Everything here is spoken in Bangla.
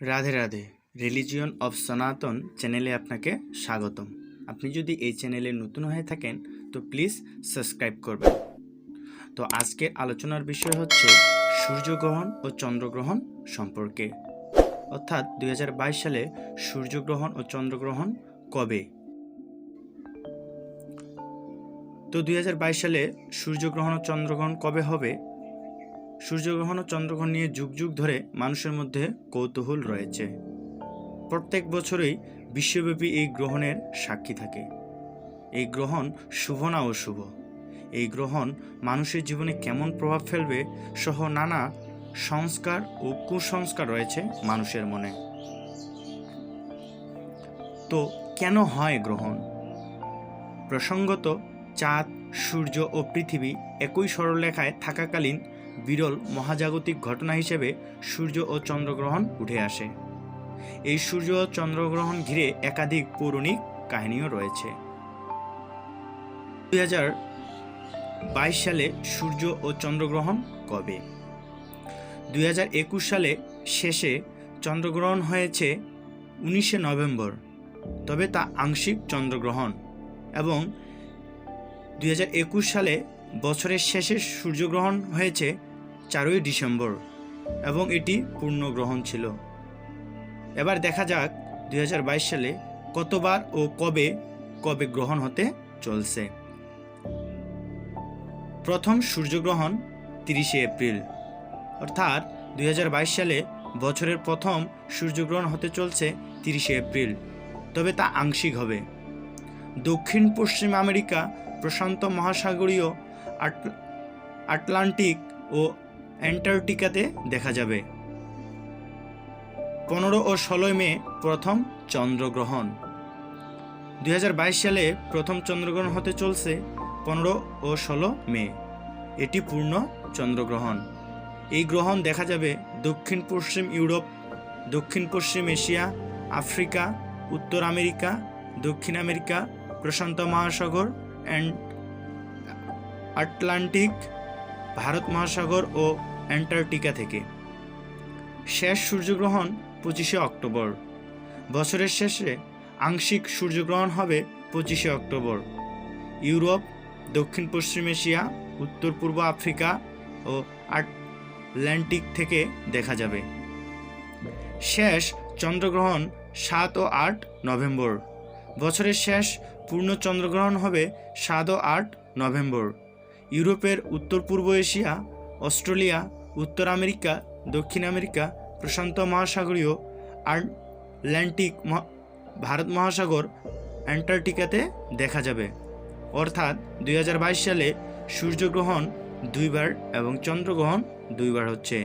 রাধে রাধে। রিলিজিয়ন অফ সনাতন চ্যানেলে আপনাকে স্বাগতম। আপনি যদি এই চ্যানেলে নতুন হয়ে থাকেন, তো প্লিজ সাবস্ক্রাইব করবেন। তো আজকের আলোচনার বিষয় হচ্ছে সূর্যগ্রহণ ও চন্দ্রগ্রহণ সম্পর্কে। অর্থাৎ দুই হাজার বাইশ সালে সূর্যগ্রহণ ও চন্দ্রগ্রহণ কবে? তো দুই হাজার বাইশ সালে সূর্যগ্রহণ ও চন্দ্রগ্রহণ কবে হবে? সূর্যগ্রহণ ও চন্দ্রগ্রহণ নিয়ে যুগ যুগ ধরে মানুষের মধ্যে কৌতূহল রয়েছে। প্রত্যেক বছরই বিশ্বব্যাপী এই গ্রহণের সাক্ষী থাকে। এই গ্রহণ শুভ না অশুভ? এই গ্রহণ মানুষের জীবনে কেমন প্রভাব ফেলবে সহ নানা সংস্কার ও কুসংস্কার রয়েছে মানুষের মনে। তো কেন হয় গ্রহণ? প্রসঙ্গত চাঁদ, সূর্য ও পৃথিবী একই সরলরেখায় থাকাকালীন বিরল মহাজাগতিক ঘটনা হিসেবে সূর্য ও চন্দ্রগ্রহণ উঠে আসে। এই সূর্য ও চন্দ্রগ্রহণ ঘিরে একাধিক পৌরাণিক কাহিনীও রয়েছে। দুই বাইশ সালে সূর্য ও চন্দ্রগ্রহণ কবে? দুই হাজার একুশ সালে শেষে চন্দ্রগ্রহণ হয়েছে উনিশে নভেম্বর, তবে তা আংশিক চন্দ্রগ্রহণ এবং দুই হাজার একুশ সালে বছরের শেষে সূর্যগ্রহণ হয়েছে চারই ডিসেম্বর এবং এটি পূর্ণগ্রহণ ছিল। এবার দেখা যাক দুই হাজার বাইশ সালে কতবার ও কবে কবে গ্রহণ হতে চলছে। প্রথম সূর্যগ্রহণ তিরিশে এপ্রিল। অর্থাৎ দুই হাজার বাইশ সালে বছরের প্রথম সূর্যগ্রহণ হতে চলছে তিরিশে এপ্রিল, তবে তা আংশিক হবে। দক্ষিণ পশ্চিম আমেরিকা প্রশান্ত মহাসাগরীয় আটলান্টিক ও অ্যান্টার্কটিকাতে দেখা যাবে। পনেরো ও ষোলোই মে প্রথম চন্দ্রগ্রহণ। দু হাজার বাইশ সালে প্রথম চন্দ্রগ্রহণ হতে চলছে পনেরো ও ষোলো মে। এটি পূর্ণ চন্দ্রগ্রহণ। এই গ্রহণ দেখা যাবে দক্ষিণ পশ্চিম ইউরোপ দক্ষিণ পশ্চিম এশিয়া, আফ্রিকা, উত্তর আমেরিকা, দক্ষিণ আমেরিকা, প্রশান্ত মহাসাগর অ্যান্ড আটলান্টিক ভারত মহাসাগর ও অ্যান্টার্কটিকা থেকে। শেষ সূর্যগ্রহণ পঁচিশে অক্টোবর। বছরের শেষে আংশিক সূর্যগ্রহণ হবে পঁচিশে অক্টোবর। ইউরোপ, দক্ষিণ পশ্চিম এশিয়া, উত্তর পূর্ব আফ্রিকা ও আটলান্টিক থেকে দেখা যাবে। শেষ চন্দ্রগ্রহণ সাত ও আট নভেম্বর। বছরের শেষ পূর্ণ চন্দ্রগ্রহণ হবে সাত ও আট নভেম্বর। ইউরোপের উত্তর পূর্ব এশিয়া, অস্ট্রেলিয়া, উত্তর আমেরিকা, দক্ষিণ আমেরিকা, প্রশান্ত মহাসাগরীয় আটলান্টিক ভারত মহাসাগর অ্যান্টার্কটিকাতে দেখা যাবে। অর্থাৎ দুই হাজার বাইশ সালে সূর্যগ্রহণ দুইবার এবং চন্দ্রগ্রহণ দুইবার হচ্ছে।